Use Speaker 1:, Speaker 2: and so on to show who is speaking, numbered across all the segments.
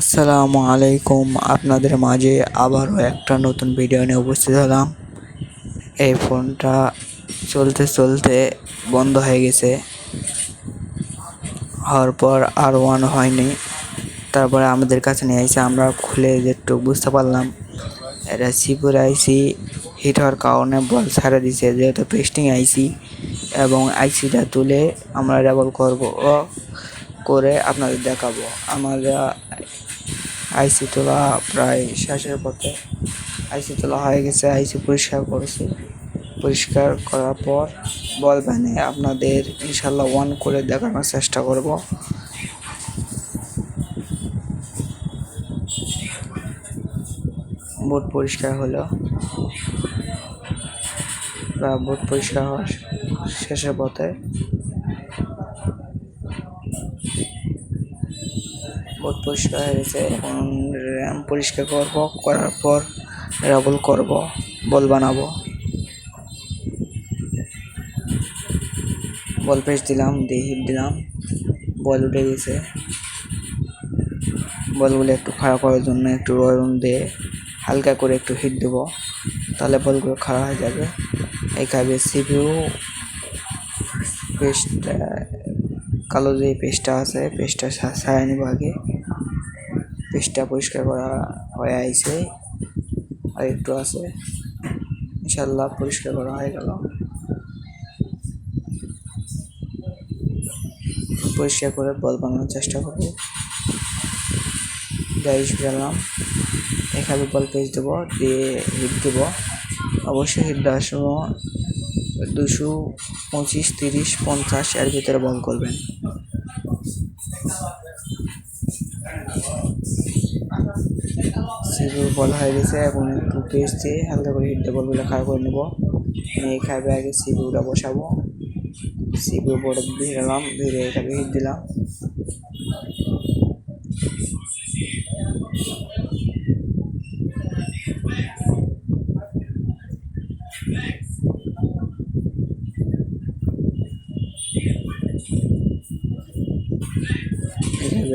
Speaker 1: আসসালামু আলাইকুম। আপনাদের মাঝে আবারও একটা নতুন ভিডিও নিয়ে উপস্থিত হলাম। এই ফোনটা চলতে চলতে বন্ধ হয়ে গেছে। হওয়ার পর আর ওয়ান হয়নি। তারপরে আমাদের কাছে নিয়ে এসে আমরা খুলে যেটু বুঝতে পারলাম। এটা সিপুর আইসি হিট হওয়ার কারণে বল ছাড়া দিছে। যেহেতু পেস্টিং আইসি এবং আইসিটা তুলে আমরা ডাবল করব। করে আপনাদের দেখাবো। আমরা আইসি তোলা প্রায় শেষের পথে। আইসি তোলা হয়ে গেছে, আইসি পরিষ্কার করেছি। পরিষ্কার করার পর বল ভ্যানে আপনাদের ইনশাল্লাহ অন করে দেখানোর চেষ্টা করব। বোর্ড পরিষ্কার হলো। বোর্ড পরিষ্কার হওয়ার শেষের পথে বোর্ড পরিষ্কার হয়ে গেছে এখন র্যাম পরিষ্কার করব করার পর রাবল করব, বল বানাবো। বল পেজ দিলাম, দিয়ে হিট দিলাম, বল উঠে গেছে। বলগুলো একটু খারাপ করার জন্য একটু রয়ন দিয়ে হালকা করে একটু হিট দেবো, তাহলে বলগুলো খারাপ হয়ে যাবে। এইভাবে সিপিউ পেস্টটা কালো যে পেস্টটা আছে পেস্টটা ছাড়াই নিব আগে। পেস্টটা পরিষ্কার করা হয়ে আইছে। আর একটু আছে। ইনশাল্লাহ পরিষ্কার করা হয়ে গেল। পরিষ্কার করে বল বানানোর চেষ্টা করব। ডাইস গেলাম। এখানে বল পেজ দেবো, দিয়ে হিট দেবো। অবশ্যই হিট দেওয়ার সময় দুশো পঁচিশ, তিরিশ, পঞ্চাশ এর ভিতরে বল করবেন। সিভিউ বল হয়ে গেছে, এখন একটু পেস্ট দিয়ে হালকা করে হিট বলগুলো খাড়া করে নেব। নিয়ে খাবে আগে সিভিউটা বসাবো। সিভিউ বোর্ডে ভিড়ালাম ভিড়ে এখানে হিট দিলাম।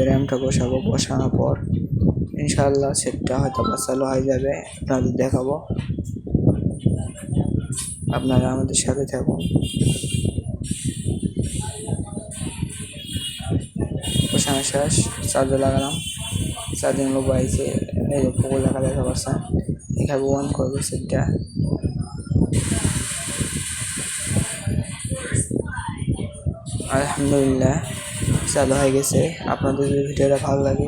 Speaker 1: র্যামটা বসাবো, বসানোর পর ইনশাল্লাহ সেটটা হয়তো বা চালু হয়ে যাবে। আপনাদের দেখাবো। আপনারা আমাদের সাথে থাকুন। বসানো শেষ চার্জে লাগালাম। চার্জিং লোক আইছে এই পুকুর লেখা দেখা পাচ্ছেন এখানে অন করবে সেটটা। আলহামদুলিল্লাহ, চালু হয়ে গেছে। আপনাদের যদি ভিডিওটা ভালো লাগে